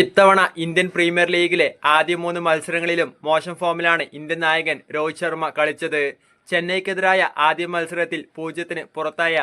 ഇത്തവണ Indian premier ലീഗിലെ ആദ്യ മൂന്ന് മത്സരങ്ങളിലും മോശം ഫോമിലാണ് ഇന്ത്യൻ നായകൻ രോഹിത് ശർമ്മ കളിച്ചത്. ചെന്നൈക്കെതിരായ ആദ്യ മത്സരത്തിൽ പൂജ്യത്തിന് പുറത്തായ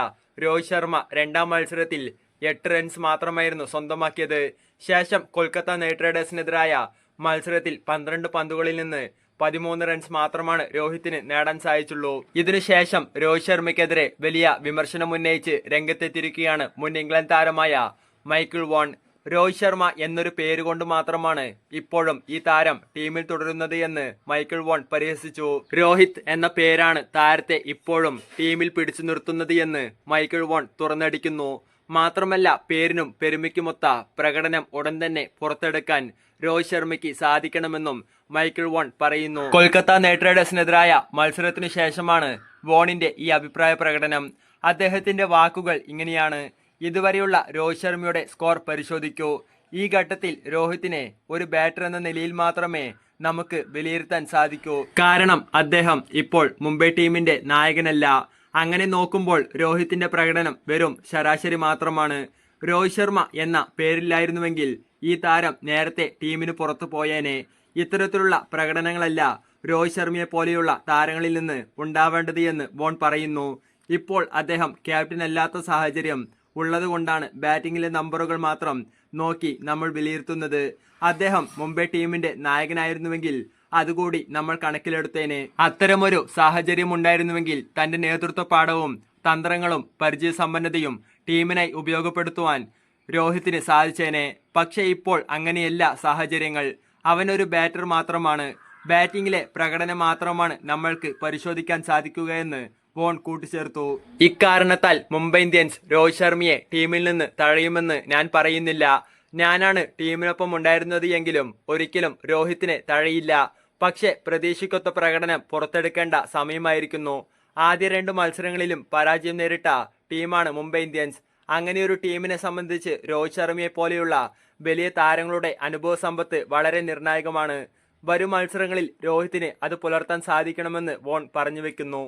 രോഹിത് ശർമ്മ രണ്ടാം മത്സരത്തിൽ എട്ട് റൺസ് മാത്രമായിരുന്നു സ്വന്തമാക്കിയത്. ശേഷം കൊൽക്കത്ത നൈറ്റ് റൈഡേഴ്സിനെതിരായ മത്സരത്തിൽ പന്ത്രണ്ട് പന്തുകളിൽ നിന്ന് പതിമൂന്ന് റൺസ് മാത്രമാണ് രോഹിത്തിന് നേടാൻ സാധിച്ചുള്ളൂ. ഇതിനുശേഷം രോഹിത് ശർമ്മയ്ക്കെതിരെ വലിയ വിമർശനം ഉന്നയിച്ച് രംഗത്തെത്തിയിരിക്കുകയാണ് മുൻ ഇംഗ്ലണ്ട് താരമായ മൈക്കിൾ വോൺ. രോഹിത് ശർമ്മ എന്നൊരു പേരുകൊണ്ട് മാത്രമാണ് ഇപ്പോഴും ഈ താരം ടീമിൽ തുടരുന്നത് എന്ന് മൈക്കിൾ വോൺ പരിഹസിച്ചു. രോഹിത് എന്ന പേരാണ് താരത്തെ ഇപ്പോഴും ടീമിൽ പിടിച്ചു നിർത്തുന്നത് എന്ന് മൈക്കിൾ വോൺ തുറന്നടിക്കുന്നു. മാത്രമല്ല പേരിനും പെരുമയ്ക്കുമൊത്ത പ്രകടനം ഉടൻ തന്നെ പുറത്തെടുക്കാൻ രോഹിത് ശർമ്മയ്ക്ക് സാധിക്കണമെന്നും മൈക്കിൾ വോൺ പറയുന്നു. കൊൽക്കത്ത നൈറ്റ് റൈഡേഴ്സിനെതിരായ മത്സരത്തിനു ശേഷമാണ് വോണിന്റെ ഈ അഭിപ്രായ പ്രകടനം. അദ്ദേഹത്തിന്റെ വാക്കുകൾ ഇങ്ങനെയാണ്. ഇതുവരെയുള്ള രോഹിത് ശർമ്മയുടെ സ്കോർ പരിശോധിക്കൂ. ഈ ഘട്ടത്തിൽ രോഹിത്തിനെ ഒരു ബാറ്റർ എന്ന നിലയിൽ മാത്രമേ നമുക്ക് വിലയിരുത്താൻ സാധിക്കൂ. കാരണം അദ്ദേഹം ഇപ്പോൾ മുംബൈ ടീമിന്റെ നായകനല്ല. അങ്ങനെ നോക്കുമ്പോൾ രോഹിത്തിന്റെ പ്രകടനം വെറും ശരാശരി മാത്രമാണ്. രോഹിത് ശർമ്മ എന്ന പേരില്ലായിരുന്നുവെങ്കിൽ ഈ താരം നേരത്തെ ടീമിന് പുറത്തു പോയേനെ. ഇത്തരത്തിലുള്ള പ്രകടനങ്ങളല്ല രോഹിത് ശർമ്മയെ പോലെയുള്ള താരങ്ങളിൽ നിന്ന് ഉണ്ടാവേണ്ടത് എന്ന് ബോൺ പറയുന്നു. ഇപ്പോൾ അദ്ദേഹം ക്യാപ്റ്റൻ അല്ലാത്ത സാഹചര്യം ഉള്ളതുകൊണ്ടാണ് ബാറ്റിംഗിലെ നമ്പറുകൾ മാത്രം നോക്കി നമ്മൾ വിലയിരുത്തുന്നത്. അദ്ദേഹം മുംബൈ ടീമിന്റെ നായകനായിരുന്നുവെങ്കിൽ അതുകൂടി നമ്മൾ കണക്കിലെടുത്തേനെ. അത്തരമൊരു സാഹചര്യം ഉണ്ടായിരുന്നുവെങ്കിൽ തന്റെ നേതൃത്വ പാഠവും തന്ത്രങ്ങളും പരിചയസമ്പന്നതയും ടീമിനായി ഉപയോഗപ്പെടുത്തുവാൻ രോഹിത്തിന് സാധിച്ചേനെ. പക്ഷേ ഇപ്പോൾ അങ്ങനെയല്ല സാഹചര്യങ്ങൾ. അവനൊരു ബാറ്റർ മാത്രമാണ്. ബാറ്റിംഗിലെ പ്രകടനം മാത്രമാണ് നമ്മൾക്ക് പരിശോധിക്കാൻ സാധിക്കുകയെന്ന് വോൺ കൂട്ടിച്ചേർത്തു. ഇക്കാരണത്താൽ മുംബൈ ഇന്ത്യൻസ് രോഹിത് ശർമ്മയെ ടീമിൽ നിന്ന് തഴയുമെന്ന് ഞാൻ പറയുന്നില്ല. ഞാനാണ് ടീമിനൊപ്പം ഉണ്ടായിരുന്നത് എങ്കിലും ഒരിക്കലും രോഹിത്തിനെ തഴയില്ല. പക്ഷേ പ്രതീക്ഷിക്കൊത്ത പ്രകടനം പുറത്തെടുക്കേണ്ട സമയമായിരിക്കുന്നു. ആദ്യ രണ്ട് മത്സരങ്ങളിലും പരാജയം നേരിട്ട ടീമാണ് മുംബൈ ഇന്ത്യൻസ്. അങ്ങനെയൊരു ടീമിനെ സംബന്ധിച്ച് രോഹിത് ശർമ്മയെ പോലെയുള്ള വലിയ താരങ്ങളുടെ അനുഭവ സമ്പത്ത് വളരെ നിർണായകമാണ്. വരും മത്സരങ്ങളിൽ രോഹിത്തിന് അത് പുലർത്താൻ സാധിക്കണമെന്ന് വോൺ പറഞ്ഞു വെക്കുന്നു.